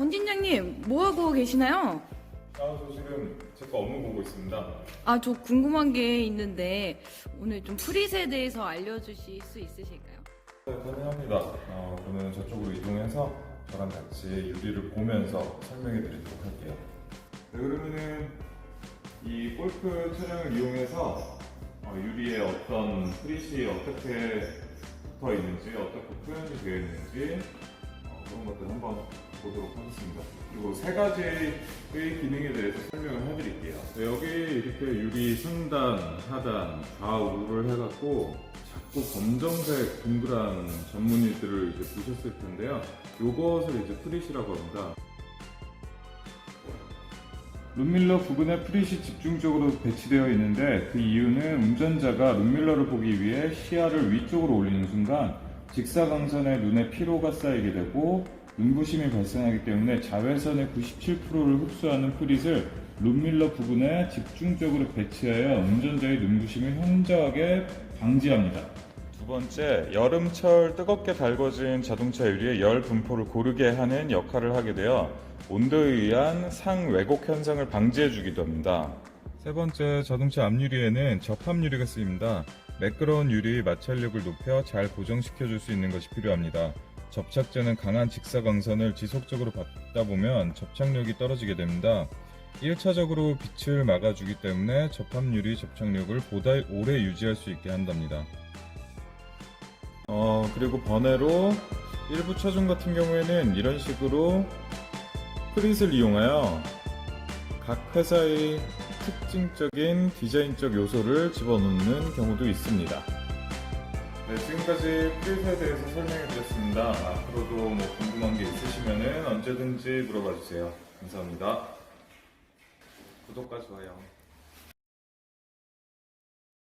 권 팀장님, 뭐 하고 계시나요? 아, 저 지금 제 거 업무 보고 있습니다. 아, 저 궁금한 게 있는데 오늘 좀 프릿에 대해서 알려주실 수 있으실까요? 네, 가능합니다. 어, 그러면 저쪽으로 이동해서 저랑 같이 유리를 보면서 설명해 드리도록 할게요. 네, 그러면은 이 골프 차량을 이용해서 어, 유리에 어떤 프릿이 어떻게 붙어 있는지, 어떻게 표현이 되어 있는지 어, 그런 것들 한번 보도록 하겠습니다. 그리고 세 가지의 기능에 대해서 설명을 해드릴게요. 네, 여기 이렇게 유리 상단, 하단, 좌우를 해갖고 자꾸 검정색 동그란 전무늬들을 이제 보셨을 텐데요. 요것을 이제 프릿이라고 합니다. 룸밀러 부근에 프릿이 집중적으로 배치되어 있는데 그 이유는 운전자가 룸밀러를 보기 위해 시야를 위쪽으로 올리는 순간 직사광선에 눈에 피로가 쌓이게 되고 눈부심이 발생하기 때문에 자외선의 97%를 흡수하는 프릿을 룸밀러 부근에 집중적으로 배치하여 운전자의 눈부심을 현저하게 방지합니다. 두 번째, 여름철 뜨겁게 달궈진 자동차 유리의 열 분포를 고르게 하는 역할을 하게 되어 온도에 의한 상 왜곡 현상을 방지해 주기도 합니다. 세 번째, 자동차 앞유리에는 접합 유리가 쓰입니다. 매끄러운 유리 마찰력을 높여 잘 고정시켜 줄 수 있는 것이 필요합니다. 접착제는 강한 직사광선을 지속적으로 받다 보면 접착력이 떨어지게 됩니다. 1차적으로 빛을 막아주기 때문에 접합유리 접착력을 보다 오래 유지할 수 있게 한답니다. 어, 그리고 번외로 일부 차종 같은 경우에는 이런 식으로 프릿을 이용하여 각 회사의 특징적인 디자인적 요소를 집어넣는 경우도 있습니다. 네, 지금까지 프릿에 대해서 설명해 드렸습니다. 앞으로도 뭐 궁금한 게 있으시면 언제든지 물어봐 주세요. 감사합니다. 구독과 좋아요.